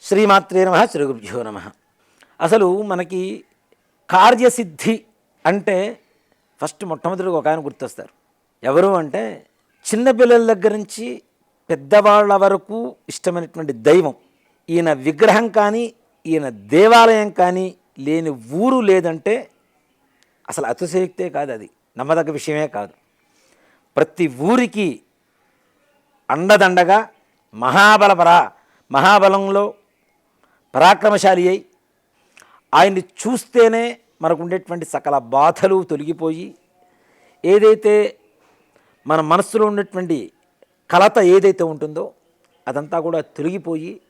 శ్రీమాత్రే నమ శ్రీ గురుభ్యో నమ. అసలు మనకి కార్యసిద్ధి అంటే ఫస్ట్ మొట్టమొదటిగా ఒక ఆయన గుర్తొస్తారు. ఎవరు అంటే చిన్నపిల్లల దగ్గర నుంచి పెద్దవాళ్ళ వరకు ఇష్టమైనటువంటి దైవం. ఈయన విగ్రహం కానీ ఈయన దేవాలయం కానీ లేని ఊరు లేదంటే అసలు అతిశయోక్తే కాదు అది. నమ్మదగ్గ విషయమే కాదు. ప్రతి ఊరికి అండదండగా మహాబలపరా మహాబలంలో పరాక్రమశాలి అయి ఆయన్ని చూస్తేనే మనకు ఉండేటువంటి సకల బాధలు తొలగిపోయి ఏదైతే మన మనస్సులో ఉన్నటువంటి కలత ఏదైతే ఉంటుందో అదంతా కూడా తొలగిపోయి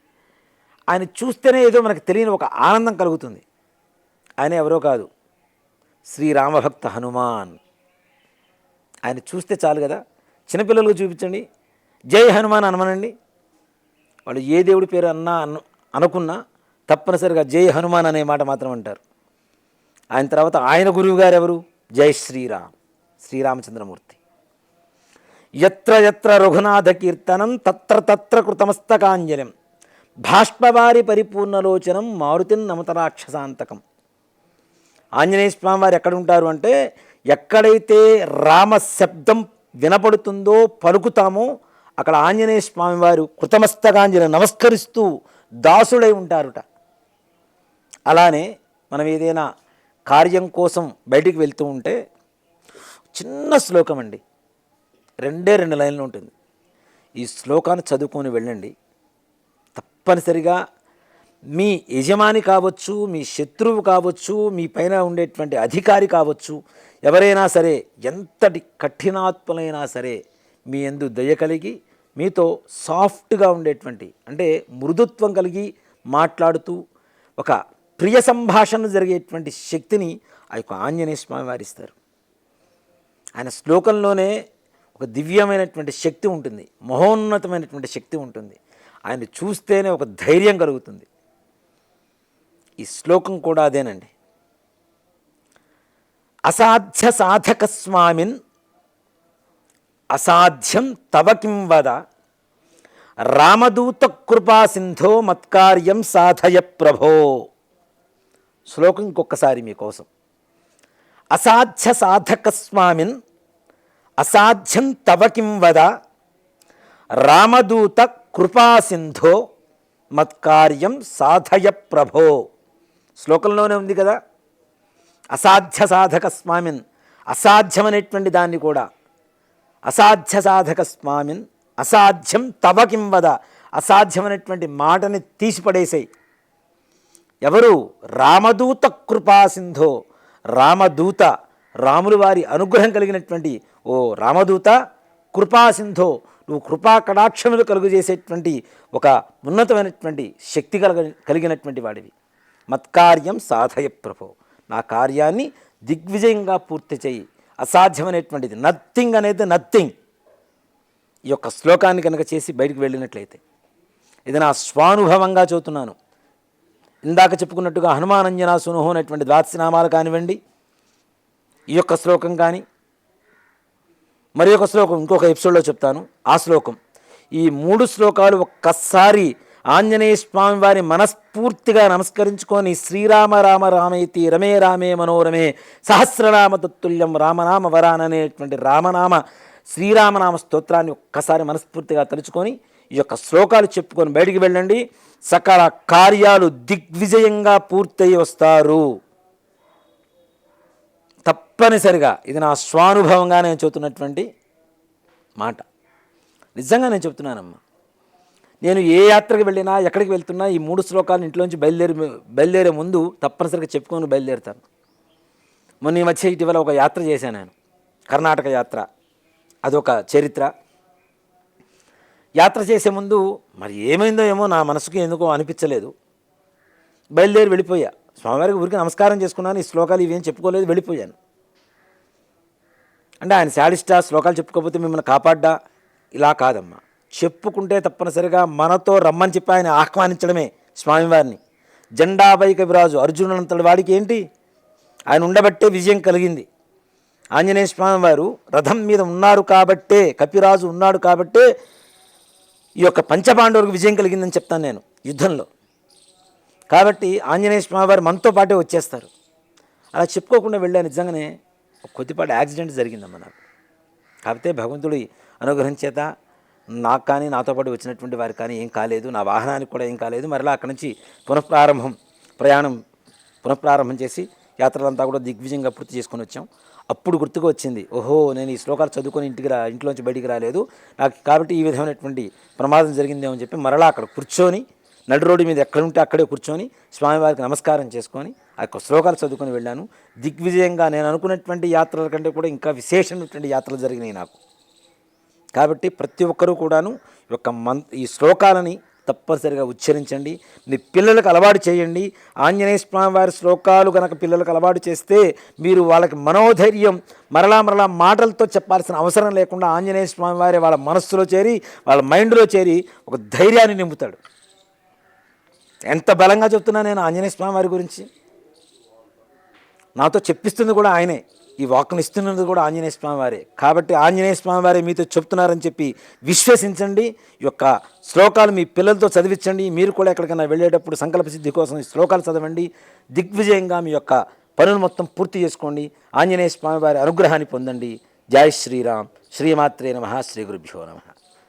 ఆయన చూస్తేనే ఏదో మనకు తెలియని ఒక ఆనందం కలుగుతుంది. ఆయన ఎవరో కాదు. శ్రీరామభక్త హనుమాన్. ఆయన చూస్తే చాలు కదా. చిన్నపిల్లలకు చూపించండి. జై హనుమాన్ అనమనండి. వాళ్ళు ఏ దేవుడి పేరు అన్నా అను అనుకున్నా తప్పనిసరిగా జై హనుమాన్ అనే మాట మాత్రం అంటారు. ఆయన తర్వాత ఆయన గురువు గారు ఎవరు జై శ్రీరామ్ శ్రీరామచంద్రమూర్తి. ఎత్ర ఎత్ర రఘునాథ కీర్తనం తత్ర తత్ర కృతమస్తకాంజలిం. భాష్పవారి పరిపూర్ణలోచనం మారుతిన్ నమతరాక్షసాంతకం. ఆంజనేయ స్వామి వారు ఎక్కడ ఉంటారు అంటే ఎక్కడైతే రామ శబ్దం వినపడుతుందో పలుకుతామో అక్కడ ఆంజనేయ స్వామివారు కృతమస్తకాంజలి నమస్కరిస్తూ దాసుడై ఉంటారుట. అలానే మనం ఏదైనా కార్యం కోసం బయటికి వెళ్తూ ఉంటే చిన్న శ్లోకం అండి. రెండే రెండు లైన్లు ఉంటుంది. ఈ శ్లోకాన్ని చదువుకొని వెళ్ళండి. తప్పనిసరిగా మీ యజమాని కావచ్చు మీ శత్రువు కావచ్చు మీ పైన ఉండేటువంటి అధికారి కావచ్చు ఎవరైనా సరే ఎంతటి కఠినాత్మలైనా సరే మీ ఎందు దయ కలిగి మీతో సాఫ్ట్గా ఉండేటువంటి అంటే మృదుత్వం కలిగి మాట్లాడుతూ ఒక ప్రియ సంభాషణ జరిగేటువంటి శక్తిని ఆ యొక్క ఆంజనేయ స్వామి వారిస్తారు. ఆయన శ్లోకంలోనే ఒక దివ్యమైనటువంటి శక్తి ఉంటుంది. మహోన్నతమైనటువంటి శక్తి ఉంటుంది. ఆయన చూస్తేనే ఒక ధైర్యం కలుగుతుంది. ఈ శ్లోకం కూడా అదేనండి. అసాధ్య సాధక స్వామిన్ అసాధ్యం తవ కిం వద? రామదూత కృపా సింధో మత్కార్యం సాధయ ప్రభో? శ్లోకం ఇంకొకసారి మీకోసం. అసాధ్య సాధక స్వామిన్ అసాధ్యం తవకిం వద రామదూత కృపాసింధో మత్కార్యం సాధయ ప్రభో. శ్లోకంలోనే ఉంది కదా? అసాధ్య సాధక స్వామిన్ అసాధ్యమనేటువంటి దాన్ని కూడా. అసాధ్య సాధక స్వామిన్ అసాధ్యం తవకిం వద అసాధ్యమైనటువంటి మాటని తీసిపడేసాయి. ఎవరు? రామదూత కృపాసింధో రామదూత రాములు వారి అనుగ్రహం కలిగినటువంటి ఓ రామదూత కృపాసింధో నువ్వు కృపా కటాక్షములు కలుగు చేసేటువంటి ఒక ఉన్నతమైనటువంటి శక్తి కలగ కలిగినటువంటి వాడివి. మత్కార్యం సాధయ ప్రభో. నా కార్యాన్ని దిగ్విజయంగా పూర్తి చేయి. అసాధ్యమైనటువంటిది. నథింగ్ అనేది నథింగ్. ఈ యొక్క శ్లోకాన్ని కనుక చేసి బయటికి వెళ్ళినట్లయితే. ఇది నా స్వానుభవంగా చదువుతున్నాను. ఇందాక చెప్పుకున్నట్టుగా హనుమానంజన సునుహు అనేటువంటి ద్వాదశనామాలు కానివ్వండి ఈ యొక్క శ్లోకం కానీ మరి ఒక శ్లోకం ఇంకొక ఎపిసోడ్లో చెప్తాను. ఆ శ్లోకం ఈ మూడు శ్లోకాలు ఒక్కసారి ఆంజనేయ స్వామి వారి మనస్ఫూర్తిగా నమస్కరించుకొని శ్రీరామ రామ రామేతి రమే రామే మనోరమే సహస్రనామ తత్తుల్యం రామనామ వరాన్ అనేటువంటి రామనామ శ్రీరామనామ స్తోత్రాన్ని ఒక్కసారి మనస్ఫూర్తిగా తలుచుకొని ఈ యొక్క శ్లోకాలు చెప్పుకొని బయటికి వెళ్ళండి. సకల కార్యాలు దిగ్విజయంగా పూర్తయి వస్తారు. తప్పనిసరిగా ఇది నా స్వానుభవంగా నేను చెబుతున్నటువంటి మాట. నిజంగా నేను చెప్తున్నానమ్మా నేను ఏ యాత్రకు వెళ్ళినా ఎక్కడికి వెళ్తున్నా ఈ మూడు శ్లోకాలు ఇంట్లోంచి బయలుదేరి బయలుదేరే ముందు తప్పనిసరిగా చెప్పుకొని బయలుదేరుతాను. మొన్న ఈ మధ్య ఇటీవల ఒక యాత్ర చేశాను నేను. కర్ణాటక యాత్ర. అదొక చరిత్ర. యాత్ర చేసే ముందు మరి ఏమైందో ఏమో నా మనసుకు ఎందుకో అనిపించలేదు. బయలుదేరి వెళ్ళిపోయా. స్వామివారికి ఊరికి నమస్కారం చేసుకున్నాను. ఈ శ్లోకాలు ఇవేం చెప్పుకోలేదు వెళ్ళిపోయాను. అంటే ఆయన శాడిస్టా శ్లోకాలు చెప్పుకోకపోతే మిమ్మల్ని కాపాడ్డా? ఇలా కాదమ్మా. చెప్పుకుంటే తప్పనిసరిగా మనతో రమ్మని చెప్పి ఆయన ఆహ్వానించడమే స్వామివారిని. జెండాపై విరాజు అర్జునునంతటి వాడికి ఏంటి? ఆయన ఉండబట్టే విజయం కలిగింది. ఆంజనేయ స్వామివారు రథం మీద ఉన్నారు కాబట్టే కపిరాజు ఉన్నాడు కాబట్టే ఈ యొక్క పంచపాండవులకు విజయం కలిగిందని చెప్తాను నేను యుద్ధంలో. కాబట్టి ఆంజనేయ స్వామి వారు మనతో పాటే వచ్చేస్తారు. అలా చెప్పుకోకుండా వెళ్ళా నిజంగానే కొద్దిపాటి యాక్సిడెంట్ జరిగిందమ్మ నాకు. కాకపోతే భగవంతుడి అనుగ్రహం చేత నాకు కానీ నాతో పాటు వచ్చినటువంటి వారికి కానీ ఏం కాలేదు. నా వాహనానికి కూడా ఏం కాలేదు. మరలా అక్కడి నుంచి పునఃప్రారంభం ప్రయాణం పునఃప్రారంభం చేసి యాత్రలంతా కూడా దిగ్విజయంగా పూర్తి చేసుకొని వచ్చాం. అప్పుడు గుర్తుకు వచ్చింది ఓహో నేను ఈ శ్లోకాలు చదువుకొని ఇంటికి రా ఇంట్లోంచి బయటికి రాలేదు. నాకు కాబట్టి ఈ విధమైనటువంటి ప్రమాదం జరిగిందేమో చెప్పి మరలా అక్కడ కూర్చొని నడు రోడ్డు మీద ఎక్కడ ఉంటే అక్కడే కూర్చొని స్వామివారికి నమస్కారం చేసుకొని ఆ యొక్క శ్లోకాలు చదువుకొని వెళ్ళాను. దిగ్విజయంగా నేను అనుకున్నటువంటి యాత్రల కంటే కూడా ఇంకా విశేషమైనటువంటి యాత్రలు జరిగినాయి నాకు. కాబట్టి ప్రతి ఒక్కరూ కూడాను ఒక యొక్క ఈ శ్లోకాలని తప్పనిసరిగా ఉచ్చరించండి. మీ పిల్లలకు అలవాటు చేయండి. ఆంజనేయ స్వామి వారి శ్లోకాలు కనుక పిల్లలకు అలవాటు చేస్తే మీరు వాళ్ళకి మనోధైర్యం మరలా మరలా మాటలతో చెప్పాల్సిన అవసరం లేకుండా ఆంజనేయ స్వామి వారి వాళ్ళ మనస్సులో చేరి వాళ్ళ మైండ్లో చేరి ఒక ధైర్యాన్ని నింపుతాడు. ఎంత బలంగా చెప్తున్నా నేను ఆంజనేయ స్వామి వారి గురించి? నాతో చెప్పిస్తుంది కూడా ఆయనే. ఈ వాక్ను ఇస్తున్నది కూడా ఆంజనేయ స్వామి వారే. కాబట్టి ఆంజనేయ స్వామి వారే మీతో చెప్తున్నారని చెప్పి విశ్వసించండి. ఈ యొక్క శ్లోకాలు మీ పిల్లలతో చదివించండి. మీరు కూడా ఎక్కడికైనా వెళ్ళేటప్పుడు సంకల్ప సిద్ధి కోసం ఈ శ్లోకాలు చదవండి. దిగ్విజయంగా మీ యొక్క పనులు మొత్తం పూర్తి చేసుకోండి. ఆంజనేయ స్వామి వారి అనుగ్రహాన్ని పొందండి. జై శ్రీరామ్. శ్రీమాత్రే నమ. శ్రీ గురుభ్యో నమ.